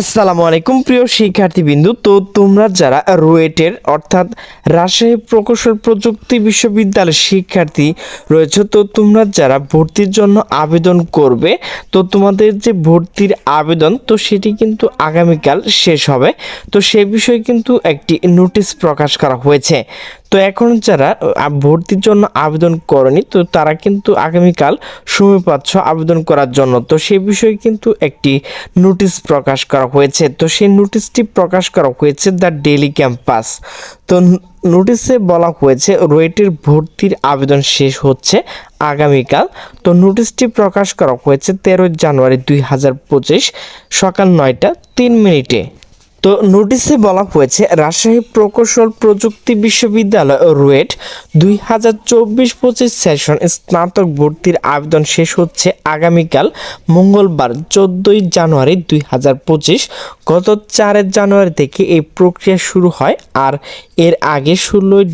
আসসালামু আলাইকুম, প্রিয় শিক্ষার্থীবৃন্দু। তো তোমরা যারা রুয়েটের, অর্থাৎ রাজশাহী প্রকৌশল প্রযুক্তি বিশ্ববিদ্যালয়ের শিক্ষার্থী রয়েছে, তো তোমরা যারা ভর্তির জন্য আবেদন করবে, তো তোমাদের যে ভর্তির আবেদন, তো সেটি কিন্তু আগামীকাল শেষ হবে। তো সে বিষয়ে কিন্তু একটি নোটিশ প্রকাশ করা হয়েছে। তো এখন যারা ভর্তির জন্য আবেদন করেনি, তো তারা কিন্তু আগামীকাল সময় পাচ্ছ আবেদন করার জন্য। তো সেই বিষয়ে কিন্তু একটি নোটিশ প্রকাশ করা হয়েছে। তো সেই নোটিশটি প্রকাশ করা হয়েছে দ্য ডেলি ক্যাম্পাস। তো নোটিশে বলা হয়েছে, রুয়েটের ভর্তির আবেদন শেষ হচ্ছে আগামীকাল। তো নোটিশটি প্রকাশ করা হয়েছে তেরোই জানুয়ারি দুই হাজার পঁচিশ সকাল নয়টা তিন মিনিটে। তো নোটিশে বলা হয়েছে, রাজশাহী প্রকৌশল প্রযুক্তি বিশ্ববিদ্যালয় রুয়েট দুই হাজার চব্বিশ পঁচিশ সেশন স্নাতক ভর্তির আবেদন শেষ হচ্ছে আগামীকাল মঙ্গলবার, চোদ্দই জানুয়ারি দুই হাজার পঁচিশ। গত চারের জানুয়ারি থেকে এই প্রক্রিয়া শুরু হয় আর এর আগে ষোলোই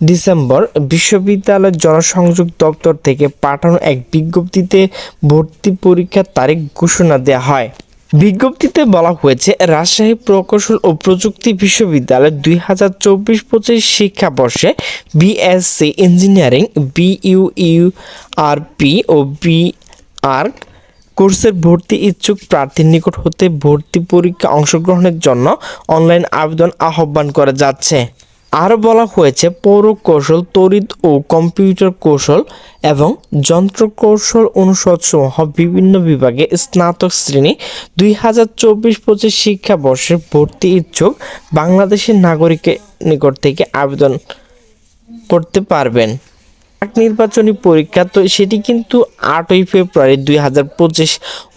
ডিসেম্বর বিশ্ববিদ্যালয়ের জনসংযোগ দপ্তর থেকে পাঠানো এক বিজ্ঞপ্তিতে ভর্তি পরীক্ষার তারিখ ঘোষণা দেওয়া হয়। বিজ্ঞপ্তিতে বলা হয়েছে, রাজশাহী প্রকৌশল ও প্রযুক্তি বিশ্ববিদ্যালয় দুই হাজার চব্বিশ পঁচিশ শিক্ষাবর্ষে বিএসসি ইঞ্জিনিয়ারিং বিইউইউআরপি ও বিআর কোর্সের ভর্তি ইচ্ছুক প্রার্থীর নিকট হতে ভর্তি পরীক্ষা অংশগ্রহণের জন্য অনলাইন আবেদন আহ্বান করা যাচ্ছে। আরও বলা হয়েছে পৌর কৌশল, তড়িৎ ও কম্পিউটার কৌশল এবং যন্ত্র কৌশল অনুষদ সমূহ বিভিন্ন বিভাগে স্নাতক শ্রেণি দুই হাজার চব্বিশ পঁচিশ শিক্ষাবর্ষে ভর্তি ইচ্ছুক বাংলাদেশের নাগরিকের নিকট থেকে আবেদন করতে পারবেন। নির্বাচনী পরীক্ষা, তো সেটি কিন্তু আটই ফেব্রুয়ারি দুই হাজার পঁচিশ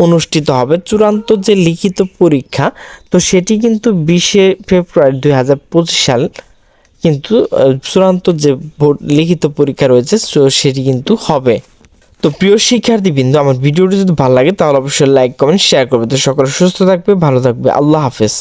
অনুষ্ঠিত হবে। চূড়ান্ত যে লিখিত পরীক্ষা, তো সেটি কিন্তু বিশে ফেব্রুয়ারি দুই হাজার পঁচিশ সাল কিন্তু চূড়ান্ত যে লিখিত পরীক্ষা রয়েছে সেটি কিন্তু হবে। তো প্রিয় শিক্ষার্থীবৃন্দ, আমার ভিডিওটি যদি ভালো লাগে, তাহলে অবশ্যই লাইক কমেন্ট শেয়ার করবে। তো সকলে সুস্থ থাকবে, ভালো থাকবে। আল্লাহ হাফেজ।